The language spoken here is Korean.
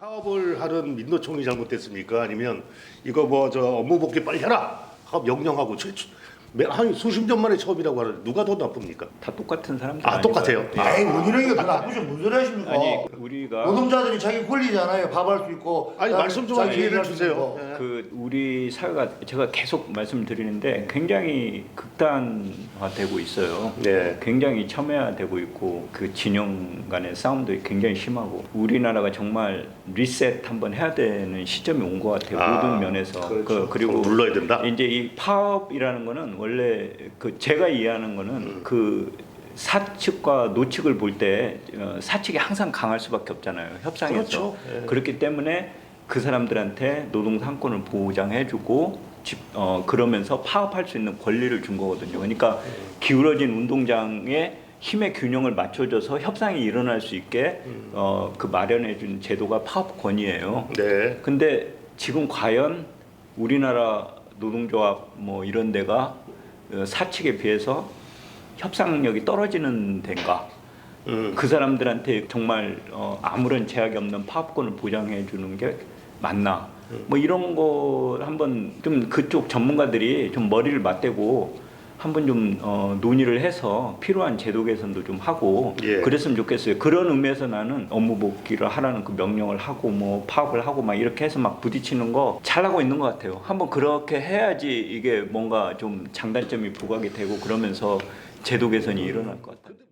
파업을 하는 민노총이 잘못됐습니까? 아니면 이거 뭐 저 업무 복귀 빨리 해라 하고 명령하고 최- 한 수십 년 만에 처음이라고 하는 누가 더 나쁩니까? 다 똑같은 사람들 아, 똑같아요? 예. 아이 원희룡이가 더 나쁘죠 무슨 소리 하십니까 아니 우리가 노동자들이 자기 권리잖아요 밥할 수 있고 아니, 말씀 좀 자기 기회를 얘기할 수 주세요. 있고. 예. 그 우리 사회가 제가 계속 말씀드리는데 굉장히 극단화되고 있어요. 네. 굉장히 첨예화되고 있고 그 진영 간의 싸움도 굉장히 심하고 우리나라가 정말 리셋 한번 해야 되는 시점이 온 것 같아요. 아, 모든 면에서 그렇죠. 그, 리고 좀 눌러야 된다? 이제 이 파업이라는 거는 원래 그 제가 이해하는 거는 음. 그 사측과 노측을 볼때 어, 사측이 항상 강할 수밖에 없잖아요. 협상에서. 그렇죠. 예. 그렇기 때문에 그 사람들한테 노동 상권을 보장해주고 집, 어, 그러면서 파업할 수 있는 권리를 준 거거든요. 그러니까 기울어진 운동장에 힘의 균형을 맞춰줘서 협상이 일어날 수 있게 어, 그 마련해준 제도가 파업권이에요. 네. 근데 지금 과연 우리나라 노동조합 뭐 이런 데가 어, 사측에 비해서 협상력이 떨어지는 데인가? 음. 그 사람들한테 정말 어, 아무런 제약이 없는 파업권을 보장해 주는 게 맞나? 뭐 이런 거 한번 좀 그쪽 전문가들이 좀 머리를 맞대고 한번 좀 어, 논의를 해서 필요한 제도 개선도 좀 하고 예. 그랬으면 좋겠어요. 그런 의미에서 나는 업무 복귀를 하라는 그 명령을 하고 뭐 파업을 하고 막 이렇게 해서 막 부딪히는 거 잘하고 있는 것 같아요. 한번 그렇게 해야지 이게 뭔가 좀 장단점이 부각이 되고 그러면서 제도 개선이 일어날 것 같아요.